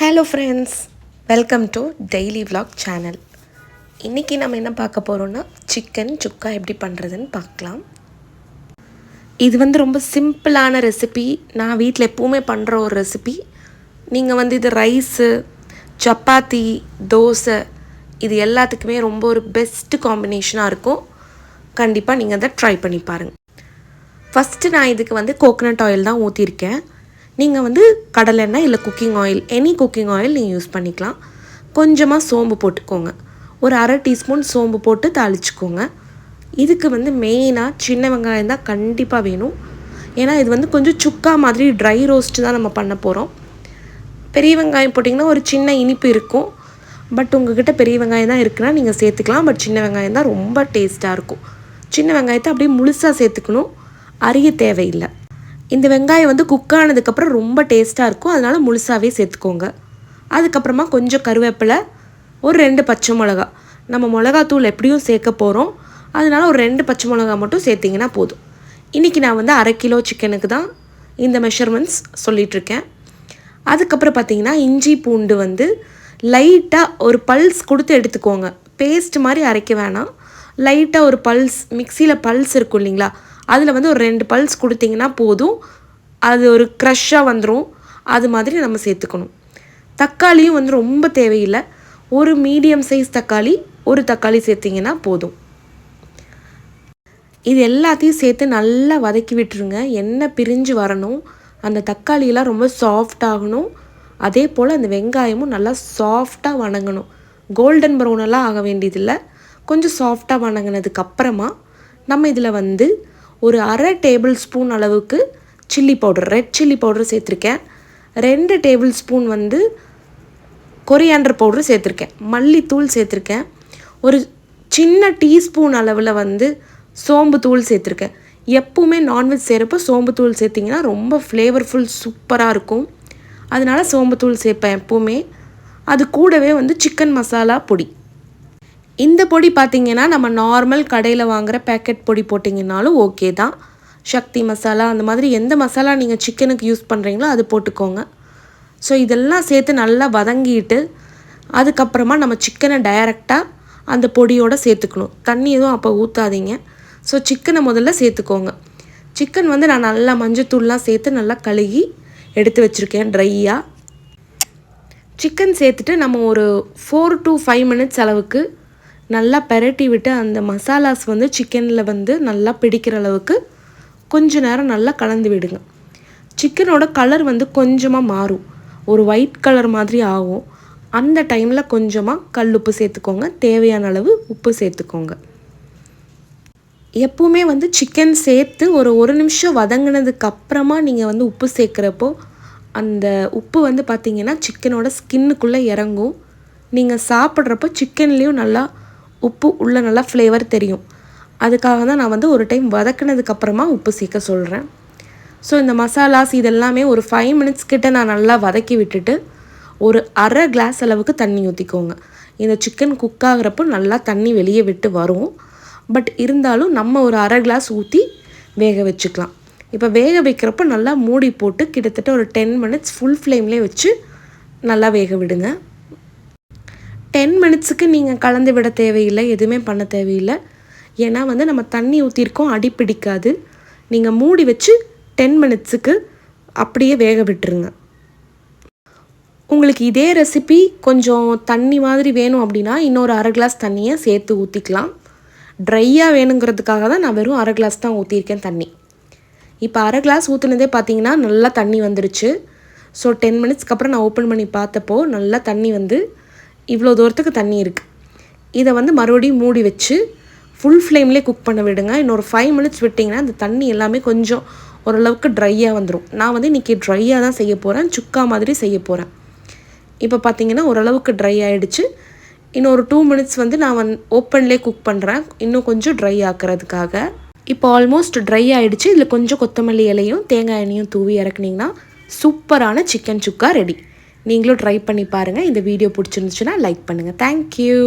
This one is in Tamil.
Hello friends welcome to daily vlog channel இன்றைக்கி நம்ம என்ன பார்க்க போகிறோன்னா சிக்கன் சுக்கா எப்படி பண்ணுறதுன்னு பார்க்கலாம். இது வந்து ரொம்ப சிம்பிளான ரெசிபி நான் வீட்டில் எப்போவுமே பண்ணுற ஒரு ரெசிபி நீங்கள் வந்து இது ரைஸு சப்பாத்தி தோசை இது எல்லாத்துக்குமே ரொம்ப ஒரு பெஸ்ட்டு காம்பினேஷனாக இருக்கும். கண்டிப்பாக நீங்கள் அதை ட்ரை பண்ணி பாருங்கள் ஃபஸ்ட்டு நான் இதுக்கு வந்து கோகனட் ஆயில் தான் ஊற்றிருக்கேன் நீங்கள் வந்து கடலெண்ணெய் இல்லை cooking oil any cooking oil நீங்கள் யூஸ் பண்ணிக்கலாம். கொஞ்சமாக சோம்பு போட்டுக்கோங்க. ஒரு அரை டீஸ்பூன் சோம்பு போட்டு தாளிச்சுக்கோங்க. இதுக்கு வந்து மெயினாக சின்ன வெங்காயம் தான் கண்டிப்பாக வேணும். ஏன்னா இது வந்து கொஞ்சம் சுக்கா மாதிரி ட்ரை ரோஸ்ட்டு தான் நம்ம பண்ண போகிறோம் பெரிய வெங்காயம் போட்டிங்கன்னா ஒரு சின்ன இனிப்பு இருக்கும். பட் உங்ககிட்ட பெரிய வெங்காயம் தான் இருக்குன்னா நீங்கள் சேர்த்துக்கலாம். பட் சின்ன வெங்காயம் தான் ரொம்ப டேஸ்ட்டாக இருக்கும். சின்ன வெங்காயத்தை அப்படியே முழுசாக சேர்த்துக்கணும். அரிய தேவையில்லை. இந்த வெங்காயம் வந்து குக் ஆனதுக்கப்புறம் ரொம்ப டேஸ்ட்டாக இருக்கும். அதனால் முழுசாகவே சேர்த்துக்கோங்க. அதுக்கப்புறமா கொஞ்சம் கருவேப்பிலை ஒரு ரெண்டு பச்சை மிளகா. நம்ம மிளகாத்தூள் எப்படியும் சேர்க்க போகிறோம் அதனால ஒரு ரெண்டு பச்சை மிளகா மட்டும் சேர்த்திங்கன்னா போதும். இன்றைக்கி நான் வந்து அரை கிலோ சிக்கனுக்கு தான் இந்த மெஷர்மெண்ட்ஸ் சொல்லிகிட்ருக்கேன் அதுக்கப்புறம் பார்த்தீங்கன்னா இஞ்சி பூண்டு வந்து லைட்டாக ஒரு பல்ஸ் கொடுத்து எடுத்துக்கோங்க. பேஸ்ட் மாதிரி அரைக்க வேணாம். லைட்டாக ஒரு பல்ஸ் மிக்சியில் பல்ஸ் இருக்கும் இல்லைங்களா? அதில் வந்து ஒரு ரெண்டு பல்ஸ் கொடுத்தீங்கன்னா போதும். அது ஒரு க்ரஷ்ஷாக வந்துடும் அது மாதிரி நம்ம சேர்த்துக்கணும். தக்காளியும் வந்து ரொம்ப தேவையில்லை. ஒரு மீடியம் சைஸ் தக்காளி ஒரு தக்காளி சேர்த்திங்கன்னா போதும். இது எல்லாத்தையும் சேர்த்து நல்லா வதக்கி விட்டுருங்க. எண்ணெய் பிரிஞ்சு வரணும். அந்த தக்காளியெல்லாம் ரொம்ப சாஃப்ட் ஆகணும். அதே போல் அந்த வெங்காயமும் நல்லா சாஃப்டாக வணங்கணும். கோல்டன் ப்ரௌனெல்லாம் ஆக வேண்டியதில்லை. கொஞ்சம் சாஃப்டாக வணங்கினதுக்கு அப்புறமா நம்ம இதில் வந்து ஒரு அரை டேபிள் ஸ்பூன் அளவுக்கு chilli powder red chilli powder சேர்த்துருக்கேன். ரெண்டு டேபிள் ஸ்பூன் வந்து கொரியாண்டர் பவுடர் சேர்த்துருக்கேன். மல்லித்தூள் சேர்த்துருக்கேன். ஒரு சின்ன டீஸ்பூன் அளவில் வந்து சோம்பு தூள் சேர்த்துருக்கேன். எப்பவுமே நான்வெஜ் செய்கிறப்போ சோம்பு தூள் சேர்த்திங்கன்னா ரொம்ப ஃப்ளேவர்ஃபுல் சூப்பராக இருக்கும். அதனால சோம்பு தூள் சேர்ப்பேன் எப்போவுமே. அது கூடவே வந்து சிக்கன் மசாலா பொடி. இந்த பொடி பார்த்திங்கன்னா நம்ம நார்மல் கடையில் வாங்குகிற பேக்கெட் பொடி போட்டிங்கனாலும் ஓகே தான். சக்தி மசாலா அந்த மாதிரி எந்த மசாலா நீங்கள் சிக்கனுக்கு யூஸ் பண்ணுறீங்களோ அது போட்டுக்கோங்க. ஸோ இதெல்லாம் சேர்த்து நல்லா வதங்கிட்டு அதுக்கப்புறமா நம்ம சிக்கனை டைரெக்டாக அந்த பொடியோடு சேர்த்துக்கணும். தண்ணி எதுவும் அப்போ ஊற்றாதீங்க ஸோ சிக்கனை முதல்ல சேர்த்துக்கோங்க. சிக்கன் வந்து நான் நல்லா மஞ்சத்தூள்லாம் சேர்த்து நல்லா கழுகி எடுத்து வச்சுருக்கேன் ட்ரையாக சிக்கன் சேர்த்துட்டு நம்ம ஒரு ஃபோர் டு ஃபைவ் மினிட்ஸ் அளவுக்கு நல்லா பெரட்டி விட்டு அந்த மசாலாஸ் வந்து சிக்கனில் வந்து நல்லா பிடிக்கிற அளவுக்கு கொஞ்ச நேரம் நல்லா கலந்து விடுங்க. சிக்கனோட கலர் வந்து கொஞ்சமாக மாறும். ஒரு ஒயிட் கலர் மாதிரி ஆகும். அந்த டைமில் கொஞ்சமாக கல் உப்பு சேர்த்துக்கோங்க. தேவையான அளவு உப்பு சேர்த்துக்கோங்க. எப்பவுமே வந்து சிக்கன் சேர்த்து ஒரு ஒரு நிமிஷம் வதங்கினதுக்கு அப்புறமா நீங்கள் வந்து உப்பு சேர்க்குறப்போ அந்த உப்பு வந்து பார்த்திங்கன்னா சிக்கனோட ஸ்கின்னுக்குள்ளே இறங்கும். நீங்கள் சாப்பிட்றப்போ சிக்கன்லேயும் நல்லா உப்பு உள்ள நல்லா ஃப்ளேவர் தெரியும். அதுக்காக தான் நான் வந்து ஒரு டைம் வதக்கினதுக்கப்புறமா உப்பு சேர்க்க சொல்கிறேன் ஸோ இந்த மசாலாஸ் இதெல்லாமே ஒரு ஃபைவ் மினிட்ஸ் கிட்ட நான் நல்லா வதக்கி விட்டுட்டு ஒரு அரை கிளாஸ் அளவுக்கு தண்ணி ஊற்றிக்கோங்க இந்த சிக்கன் குக் ஆகிறப்போ நல்லா தண்ணி வெளியே விட்டு வரும். பட் இருந்தாலும் நம்ம ஒரு அரை கிளாஸ் ஊற்றி வேக வச்சுக்கலாம். இப்போ வேக வைக்கிறப்போ நல்லா மூடி போட்டு கிட்டத்தட்ட ஒரு டென் மினிட்ஸ் ஃபுல் ஃப்ளேம்லேயே வச்சு நல்லா வேக விடுங்க. டென் மினிட்ஸுக்கு நீங்கள் கலந்து விட தேவையில்லை எதுவுமே பண்ண தேவையில்லை. ஏன்னா வந்து நம்ம தண்ணி ஊற்றிருக்கோம் அடி பிடிக்காது. நீங்கள் மூடி வச்சு டென் மினிட்ஸுக்கு அப்படியே வேக விட்டுருங்க. உங்களுக்கு இதே ரெசிபி கொஞ்சம் தண்ணி மாதிரி வேணும் அப்படின்னா இன்னொரு அரை கிளாஸ் தண்ணியை சேர்த்து ஊற்றிக்கலாம் ட்ரையாக வேணுங்கிறதுக்காக தான் நான் வெறும் அரை கிளாஸ் தான் ஊற்றிருக்கேன் தண்ணி. இப்போ அரை கிளாஸ் ஊற்றுனதே பார்த்தீங்கன்னா நல்லா தண்ணி வந்துருச்சு. ஸோ டென் மினிட்ஸ்க்கு அப்புறம் நான் ஓப்பன் பண்ணி பார்த்தப்போ நல்லா தண்ணி வந்து இவ்வளோ தூரத்துக்கு தண்ணி இருக்குது இதை வந்து மறுபடியும் மூடி வச்சு ஃபுல் ஃப்ளேம்லேயே குக் பண்ண விடுங்க. இன்னொரு ஃபைவ் மினிட்ஸ் விட்டிங்கன்னா அந்த தண்ணி எல்லாமே கொஞ்சம் ஓரளவுக்கு ட்ரையாக வந்துடும் நான் வந்து இன்றைக்கி ட்ரையாக தான் செய்ய போகிறேன் சுக்கா மாதிரி செய்ய போகிறேன் இப்போ பார்த்தீங்கன்னா ஓரளவுக்கு ட்ரை ஆகிடுச்சு இன்னும் ஒரு டூ மினிட்ஸ் வந்து நான் வந் ஓப்பன்லேயே குக் பண்ணுறேன் இன்னும் கொஞ்சம் ட்ரை ஆக்கிறதுக்காக. இப்போ ஆல்மோஸ்ட் ட்ரை ஆகிடுச்சு இதில் கொஞ்சம் கொத்தமல்லி இலையும் தேங்காய் எண்ணெயும் தூவி இறக்குனிங்கன்னா சூப்பரான சிக்கன் சுக்கா ரெடி நீங்களும் ட்ரை பண்ணி பாருங்கள் இந்த வீடியோ பிடிச்சிருந்துச்சுன்னா லைக் பண்ணுங்கள் தேங்க்யூ